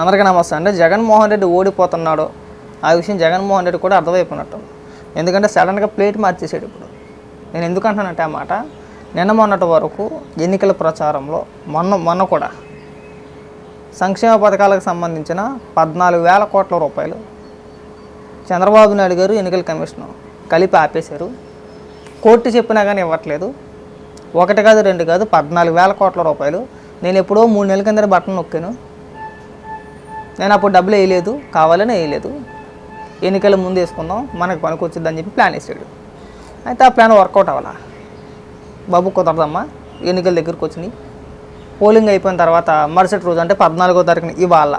అందరికీ నమస్తే అంటే జగన్మోహన్ రెడ్డి ఓడిపోతున్నాడు. ఆ విషయం జగన్మోహన్ రెడ్డి కూడా అర్థమైపోయినట్టు. ఎందుకంటే సడన్గా ప్లేట్ మార్చేసాడు ఇప్పుడు. నేను ఎందుకు అంటానంటే ఆ మాట నిన్న మొన్నటి వరకు ఎన్నికల ప్రచారంలో మొన్న మొన్న కూడా సంక్షేమ పథకాలకు సంబంధించిన పద్నాలుగు వేల కోట్ల రూపాయలు చంద్రబాబు నాయుడు గారు ఎన్నికల కమిషన్ కలిపి ఆపేశారు. కోర్టు చెప్పినా కానీ ఇవ్వట్లేదు. ఒకటి కాదు రెండు కాదు పద్నాలుగు వేల కోట్ల రూపాయలు. నేను ఎప్పుడో మూడు నెలల కింద బట్టను నొక్కాను. నేను అప్పుడు డబ్బులు వేయలేదు కావాలని వేయలేదు. ఎన్నికల ముందు వేసుకుందాం మనకు పనికి వచ్చిందని చెప్పి ప్లాన్ వేసాడు. అయితే ఆ ప్లాన్ వర్కౌట్ అవ్వాలా? బాబు కుదరదమ్మా ఎన్నికల దగ్గరకు వచ్చినాయి. పోలింగ్ అయిపోయిన తర్వాత మరుసటి రోజు అంటే పద్నాలుగో తారీఖున ఇవాళ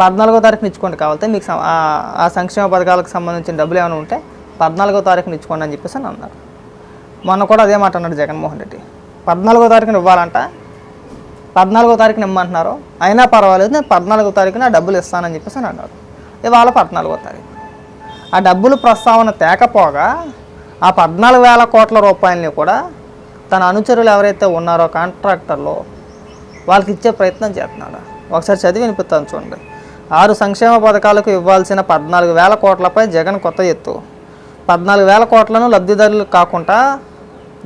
పద్నాలుగో తారీఖున ఇచ్చుకోండి కావాలంటే మీకు ఆ- ఆ సంక్షేమ పథకాలకు సంబంధించిన డబ్బులు ఏమైనా ఉంటే పద్నాలుగో తారీఖున ఇచ్చుకోండి అని చెప్పేసి అని అన్నారు. మొన్న కూడా అదే మాట అన్నాడు జగన్మోహన్ రెడ్డి. పద్నాలుగో తారీఖున ఇవ్వాలంట పద్నాలుగో తారీఖున ఇమ్మంటున్నారు అయినా పర్వాలేదు నేను పద్నాలుగో తారీఖున ఆ డబ్బులు ఇస్తానని చెప్పేసి అని అన్నారు. ఇవాళ పద్నాలుగో తారీఖు. ఆ డబ్బులు ప్రస్తావన తేకపోగా ఆ పద్నాలుగు వేల కోట్ల రూపాయలని కూడా తన అనుచరులు ఎవరైతే ఉన్నారో కాంట్రాక్టర్లో వాళ్ళకి ఇచ్చే ప్రయత్నం చేస్తున్నాడు. ఒకసారి చదివి వినిపిస్తాను చూడండి. ఆరు సంక్షేమ పథకాలకు ఇవ్వాల్సిన పద్నాలుగు వేల కోట్లపై జగన్ కొత్త ఎత్తు. పద్నాలుగు వేల కోట్లను లబ్ధిదారులు కాకుండా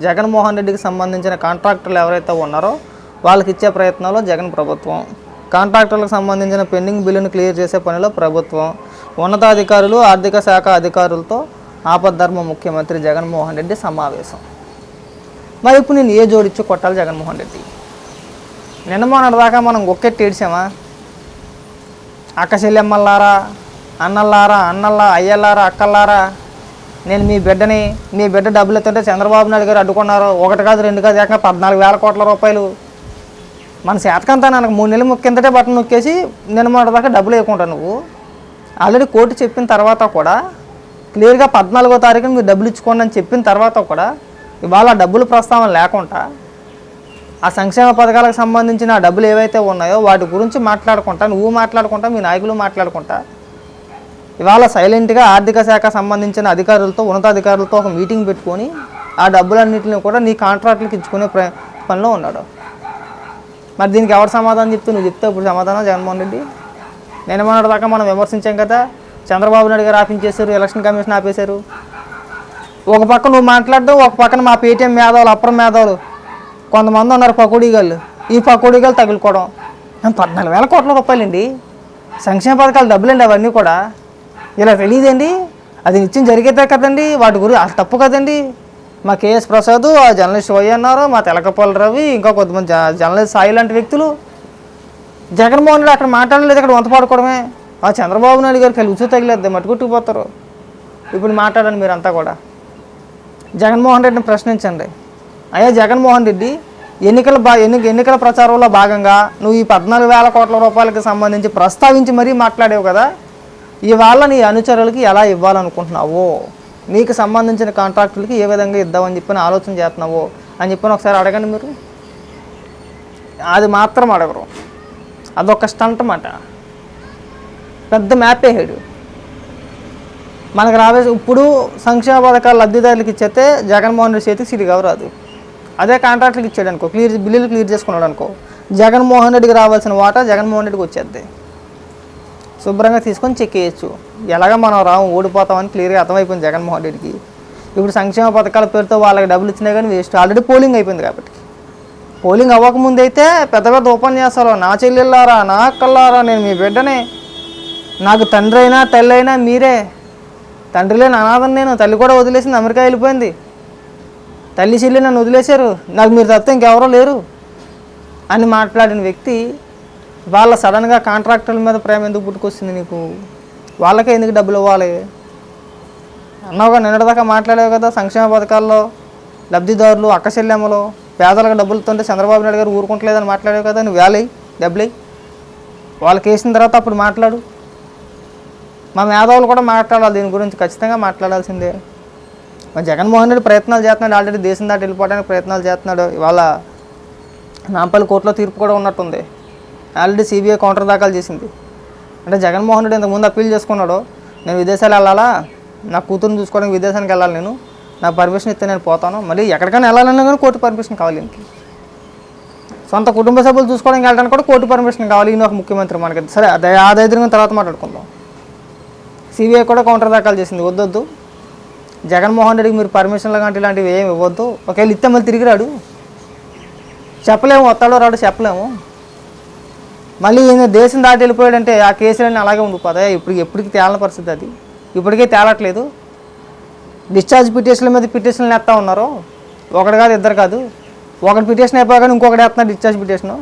జగన్మోహన్ రెడ్డికి సంబంధించిన కాంట్రాక్టర్లు ఎవరైతే ఉన్నారో వాళ్ళకి ఇచ్చే ప్రయత్నంలో జగన్ ప్రభుత్వం. కాంట్రాక్టర్లకు సంబంధించిన పెండింగ్ బిల్లును క్లియర్ చేసే పనిలో ప్రభుత్వం. ఉన్నతాధికారులు ఆర్థిక శాఖ అధికారులతో ఆపద్ధర్మ ముఖ్యమంత్రి జగన్మోహన్ రెడ్డి సమావేశం. మరి ఇప్పుడు నేను ఏ జోడించి కొట్టాలి జగన్మోహన్ రెడ్డి? నిన్న మొన్నటిదాకా మనం ఒక్కెట్టి ఏడ్చామా? అక్కచెల్లెమ్మల్లారా అన్నల్లారా అన్నల్లా అయ్యల్లారా అక్కల్లారా? నేను మీ బిడ్డని మీ బిడ్డ డబ్బులు ఎత్తుంటే చంద్రబాబు నాయుడు గారు అడ్డుకున్నారు ఒకటి కాదు రెండు కాదు ఏకంగా పద్నాలుగు వేల కోట్ల రూపాయలు మన శాతకంతా నాకు మూడు నెలలు ముక్కిందటే బట్టన్ నొక్కేసి నిన్న మొన్నటి దాకా డబ్బులు వేయకుంటా నువ్వు. ఆల్రెడీ కోర్టు చెప్పిన తర్వాత కూడా క్లియర్గా పద్నాలుగో తారీఖున మీరు డబ్బులు ఇచ్చుకోండి అని చెప్పిన తర్వాత కూడా ఇవాళ డబ్బులు ప్రస్తావన లేకుండా ఆ సంక్షేమ పథకాలకు సంబంధించిన డబ్బులు ఏవైతే ఉన్నాయో వాటి గురించి మాట్లాడుకుంటా నువ్వు మాట్లాడుకుంటా మీ నాయకులు మాట్లాడుకుంటా ఇవాళ సైలెంట్గా ఆర్థిక శాఖ సంబంధించిన అధికారులతో ఉన్నతాధికారులతో ఒక మీటింగ్ పెట్టుకొని ఆ డబ్బులన్నింటిని కూడా నీ కాంట్రాక్ట్లకు ఇచ్చుకునే ప్ర పనిలో ఉన్నాడు. మరి దీనికి ఎవరు సమాధానం చెప్తూ నువ్వు చెప్తే ఇప్పుడు సమాధానం జగన్మోహన్ రెడ్డి. నేను మొన్నటి దాకా మనం విమర్శించాం కదా చంద్రబాబు నాయుడు గారు ఆపించేశారు ఎలక్షన్ కమిషన్ ఆపేశారు. ఒక పక్క నువ్వు మాట్లాడడం ఒక పక్కన మా పేటీఎం మేధావులు అప్పర మేధావులు కొంతమంది ఉన్నారు పకోడీగాళ్ళు. ఈ పకోడీగాళ్ళు తగులుకోవడం. పద్నాలుగు వేల కోట్ల రూపాయలండి. సంక్షేమ పథకాలు డబ్బులండి అవన్నీ కూడా. ఇలా తెలియదండి. అది నిత్యం జరిగేదే కదండి. వాటి గురించి అది తప్పు కదండి. మా కేఎస్ ప్రసాద్ ఆ జర్నలిస్ట్ వై అన్నారు మా తెలకపల్లి రవి ఇంకా కొంతమంది జర్నలిస్ట్ సాయి లాంటి వ్యక్తులు. జగన్మోహన్ రెడ్డి అక్కడ మాట్లాడలేదు అక్కడ వంత పాడుకోవడమే. ఆ చంద్రబాబు నాయుడు గారికి వెళ్ళి ఉచ్చు తగిలేదు మట్టుకుట్టుకుపోతారు ఇప్పుడు మాట్లాడండి మీరంతా కూడా. జగన్మోహన్ రెడ్డిని ప్రశ్నించండి. అయ్యా జగన్మోహన్ రెడ్డి ఎన్నికల బా ఎన్ని ఎన్నికల ప్రచారంలో భాగంగా నువ్వు ఈ పద్నాలుగు వేల కోట్ల రూపాయలకు సంబంధించి ప్రస్తావించి మరీ మాట్లాడావు కదా. ఇవాళ నీ అనుచరులకి ఎలా ఇవ్వాలనుకుంటున్నావు? నీకు సంబంధించిన కాంట్రాక్టులకి ఏ విధంగా ఇద్దామని చెప్పి ఆలోచన చేస్తున్నావు అని చెప్పని ఒకసారి అడగండి మీరు. అది మాత్రం అడగరు. అదొక స్టంట్ మాట. పెద్ద మ్యాప్ వేసాడు మనకు రావే ఇప్పుడు సంక్షేమ పథకాలు లబ్ధిదారులకు ఇచ్చేస్తే జగన్మోహన్ రెడ్డి చేతికి సిరి రాదు. అదే కాంట్రాక్టులకు ఇచ్చాడు అనుకో క్లియర్ బిల్లులు క్లియర్ చేసుకున్నాడు అనుకో జగన్మోహన్ రెడ్డికి రావాల్సిన వాటా జగన్మోహన్ రెడ్డికి వచ్చేద్ది. శుభ్రంగా తీసుకొని చెక్ చేయొచ్చు. ఎలాగ మనం రాము ఓడిపోతామని క్లియర్గా అర్థమైపోయింది జగన్మోహన్ రెడ్డికి. ఇప్పుడు సంక్షేమ పథకాల పేరుతో వాళ్ళకి డబ్బులు ఇచ్చినా కానీ వేస్ట్ ఆల్రెడీ పోలింగ్ అయిపోయింది కాబట్టి. పోలింగ్ అవ్వకముందు అయితే పెద్ద పెద్ద ఉపన్యాసాలు. నా చెల్లెళ్ళారా నా అక్కల్లారా నేను మీ బిడ్డనే. నాకు తండ్రి అయినా తల్లి అయినా మీరే. తండ్రి లేని అనాథం నేను తల్లి కూడా వదిలేసింది అమెరికా వెళ్ళిపోయింది. తల్లి చెల్లి నన్ను వదిలేశారు. నాకు మీరు తప్ప ఇంకెవరో లేరు. అని మాట్లాడిన వ్యక్తి వాళ్ళ సడన్గా కాంట్రాక్టర్ల మీద ప్రేమ ఎందుకు పుట్టుకొస్తుంది నీకు? వాళ్ళకే ఎందుకు డబ్బులు ఇవ్వాలి? అన్నావుగా నిన్నటిదాకా మాట్లాడావు కదా సంక్షేమ పథకాల్లో లబ్ధిదారులు అక్కచెల్లెమ్మలు పేదలకు డబ్బులతో చంద్రబాబు నాయుడు గారు ఊరుకుంటలేదని మాట్లాడావు కదా నువ్వు వేలై డబ్బులై. వాళ్ళకి వేసిన తర్వాత అప్పుడు మాట్లాడు. మా మేధావులు కూడా మాట్లాడాలి దీని గురించి ఖచ్చితంగా మాట్లాడాల్సిందే. మా జగన్మోహన్ రెడ్డి ప్రయత్నాలు చేస్తున్నాడు ఆల్రెడీ దేశం దాటి వెళ్ళిపోవడానికి ప్రయత్నాలు చేస్తున్నాడు. ఇవాళ నాంపల్లి కోర్టులో తీర్పు కూడా ఉన్నట్టుంది. ఆల్రెడీ సిబిఐ కౌంటర్ దాఖలు చేసింది. అంటే జగన్మోహన్ రెడ్డి ఇంతకుముందు అప్పీల్ చేసుకున్నాడు నేను విదేశాలు వెళ్ళాలా? నా కూతురుని చూసుకోవడానికి విదేశానికి వెళ్ళాలి నేను. నా పర్మిషన్ ఇస్తే నేను పోతాను. మళ్ళీ ఎక్కడికైనా వెళ్ళాలన్నా కానీ కోర్టు పర్మిషన్ కావాలి ఇంక సొంత కుటుంబ సభ్యులు చూసుకోవడానికి వెళ్ళడానికి కూడా కోర్టు పర్మిషన్ కావాలి. ఈయన ఒక ముఖ్యమంత్రి మనకి. సరే అదే ఆ దరిద్రం తర్వాత మాట్లాడుకుందాం. సిబిఐ కూడా కౌంటర్ దాఖలు చేసింది. వద్దొద్దు. జగన్మోహన్ రెడ్డికి మీరు పర్మిషన్లు లాంటి ఇలాంటివి ఏమి ఇవ్వద్దు. ఒకవేళ ఇస్తే మళ్ళీ తిరిగి రాడు. చెప్పలేము వస్తాడో రాడు చెప్పలేము. మళ్ళీ ఈయన దేశం దాటి వెళ్ళిపోయాడంటే ఆ కేసులన్నీ అలాగే ఉండిపోతాయి? ఇప్పుడు ఎప్పటికీ తేలని పరిస్థితి అది. ఇప్పటికే తేలట్లేదు. డిశ్చార్జ్ పిటిషన్ల మీద పిటిషన్లు ఎత్తా ఉన్నారు? ఒకటి కాదు ఇద్దరు కాదు. ఒకటి పిటిషన్ అయిపోయాక ఇంకొకటి వేస్తున్నారు డిశ్చార్జ్ పిటిషను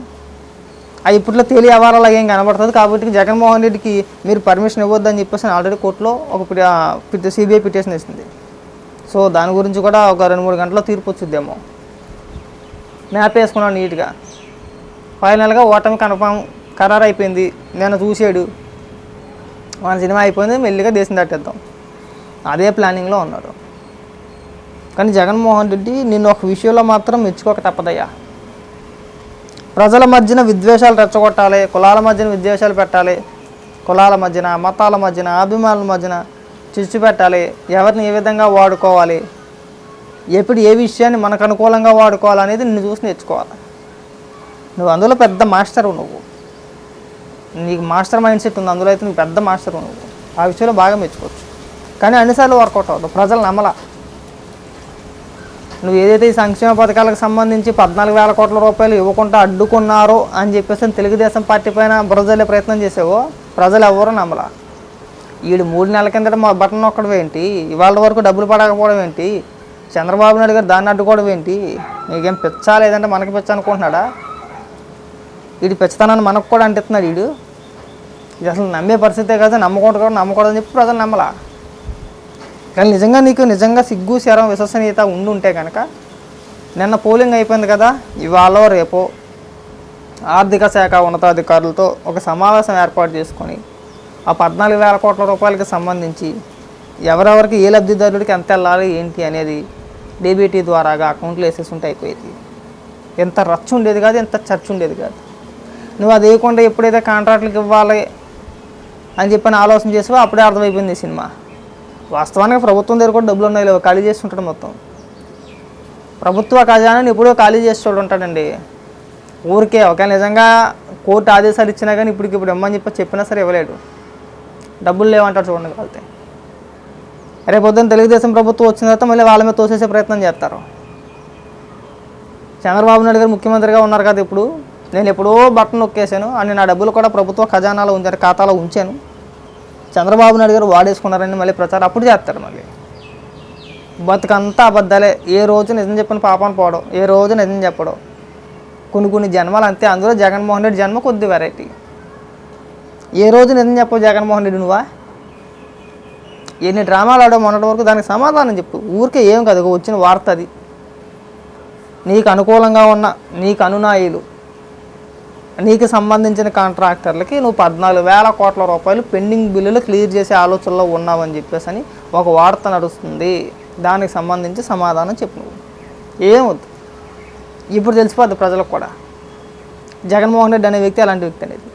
అవి ఇప్పట్లో తేలి వ్యవహారాలు ఏం కనబడుతుంది? కాబట్టి జగన్మోహన్ రెడ్డికి మీరు పర్మిషన్ ఇవ్వద్దు అని చెప్పేసి ఆల్రెడీ కోర్టులో ఒక సిబిఐ పిటిషన్ వేసింది. సో దాని గురించి కూడా ఒక రెండు మూడు గంటల్లో తీర్పు వచ్చిద్దేమో. మ్యాప్ వేసుకున్నాను నీట్గా. ఫైనల్గా ఓటమి కన్ఫామ్ ఖరారు అయిపోయింది నేను చూసాడు. మన సినిమా అయిపోయింది మెల్లిగా దేశం దాటేద్దాం. అదే ప్లానింగ్లో ఉన్నారు. కానీ జగన్మోహన్ రెడ్డి నిన్ను ఒక విషయంలో మాత్రం మెచ్చుకోక తప్పదయ్యా. ప్రజల మధ్యన విద్వేషాలు రెచ్చగొట్టాలి కులాల మధ్యన విద్వేషాలు పెట్టాలి కులాల మధ్యన మతాల మధ్యన అభిమానుల మధ్యన చిచ్చు పెట్టాలి ఎవరిని ఏ విధంగా వాడుకోవాలి ఎప్పుడు ఏ విషయాన్ని మనకు అనుకూలంగా వాడుకోవాలనేది నిన్ను చూసి నేర్చుకోవాలి. నువ్వు అందులో పెద్ద మాస్టర్ నువ్వు. నీకు మాస్టర్ మైండ్ సెట్ ఉంది అందులో అయితే నువ్వు పెద్ద మాస్టర్ నువ్వు. ఆ విషయంలో బాగా మెచ్చుకోవచ్చు. కానీ అన్నిసార్లు వర్కౌట్ అవ్వదు ప్రజలు నమ్మల. నువ్వు ఏదైతే ఈ సంక్షేమ పథకాలకు సంబంధించి పద్నాలుగు వేల కోట్ల రూపాయలు ఇవ్వకుండా అడ్డుకున్నారో అని చెప్పేసి తెలుగుదేశం పార్టీ పైన బురదలే ప్రయత్నం చేసావో ప్రజలు ఎవరు నమ్మల. వీడు మూడు నెలల కిందట మా బటన్ నొక్కడం ఏంటి? ఇవాళ వరకు డబ్బులు పడకపోవడం ఏంటి? చంద్రబాబు నాయుడు గారు దాన్ని అడ్డుకోవడం ఏంటి? నీకేం పిచ్చా లేదంటే మనకి పిచ్చ అనుకుంటున్నాడా? వీడి పిచ్చతనాన్ని మనకు కూడా అంటిస్తున్నాడు వీడు. ఇది అసలు నమ్మే పరిస్థితే కదా నమ్మకూడదు కూడా నమ్మకూడదని చెప్పి ప్రజలు నమ్మలా. కానీ నిజంగా నీకు నిజంగా సిగ్గు శరం విశ్వసనీయత ఉండి ఉంటే కనుక నిన్న పోలింగ్ అయిపోయింది కదా ఇవాళ రేపో ఆర్థిక శాఖ ఉన్నతాధికారులతో ఒక సమావేశం ఏర్పాటు చేసుకొని ఆ పద్నాలుగు వేల కోట్ల రూపాయలకి సంబంధించి ఎవరెవరికి ఏ లబ్ధిదారుడికి ఎంత వెళ్ళాలి ఏంటి అనేది డీబీటీ ద్వారాగా అకౌంట్లు వేసేసి ఉంటే అయిపోయేది. ఎంత రచ్చ ఉండేది కాదు ఎంత చర్చ ఉండేది కాదు. నువ్వు అది వేయకుండా ఎప్పుడైతే కాంట్రాక్ట్లకు ఇవ్వాలి అని చెప్పని ఆలోచన చేసావో అప్పుడే అర్థమైపోయింది ఈ సినిమా. వాస్తవానికి ప్రభుత్వం దగ్గర కూడా డబ్బులు ఉన్నాయి లేవు? ఖాళీ చేస్తుంటాడు మొత్తం. ప్రభుత్వ ఖజానాని ఎప్పుడో ఖాళీ చేసి చూడు ఉంటాడండి. ఊరికే ఒకవేళ నిజంగా కోర్టు ఆదేశాలు ఇచ్చినా కానీ ఇప్పటికి ఇప్పుడు ఇమ్మని చెప్పి చెప్పినా సరే ఇవ్వలేడు. డబ్బులు లేవంటాడు చూడండి కలితే రేపు పొద్దున్న తెలుగుదేశం ప్రభుత్వం వచ్చిన తర్వాత మళ్ళీ వాళ్ళ మీద తోసేసే ప్రయత్నం చేస్తారు. చంద్రబాబు నాయుడు గారు ముఖ్యమంత్రిగా ఉన్నారు కదా ఇప్పుడు. నేను ఎప్పుడో బట్టన్ నొక్కేశాను అని నా డబ్బులు కూడా ప్రభుత్వ ఖజానాలో ఉంచారు ఖాతాలో ఉంచాను. చంద్రబాబు నాయుడు గారు వాడేసుకున్నారని మళ్ళీ ప్రచారం అప్పుడు చేస్తారు మళ్ళీ. బతుకంతా అబద్ధాలే. ఏ రోజు నిజం చెప్పిన పాపాన్ని పోవడం ఏ రోజు నిజం చెప్పడం. కొన్ని కొన్ని జన్మలు అంతే అందులో జగన్మోహన్ రెడ్డి జన్మ కొద్ది వెరైటీ ఏ రోజు నిజం చెప్పవు జగన్మోహన్ రెడ్డి నువ్వా? ఎన్ని డ్రామాలు ఆడో మొన్నటి వరకు దానికి సమాధానం చెప్పు. ఊరికే ఏం కాదు వచ్చిన వార్త అది. నీకు అనుకూలంగా ఉన్న నీకు అనునాయులు. నీకు సంబంధించిన కాంట్రాక్టర్లకి నువ్వు పద్నాలుగు వేల కోట్ల రూపాయలు పెండింగ్ బిల్లులు క్లియర్ చేసే ఆలోచనలో ఉన్నావని చెప్పేసి అని ఒక వార్త నడుస్తుంది. దానికి సంబంధించి సమాధానం చెప్పు నువ్వు. ఏమవుద్దు ఇప్పుడు తెలిసిపోద్ది ప్రజలకు కూడా. జగన్మోహన్ రెడ్డి అనే వ్యక్తి అలాంటి వ్యక్తి అనేది.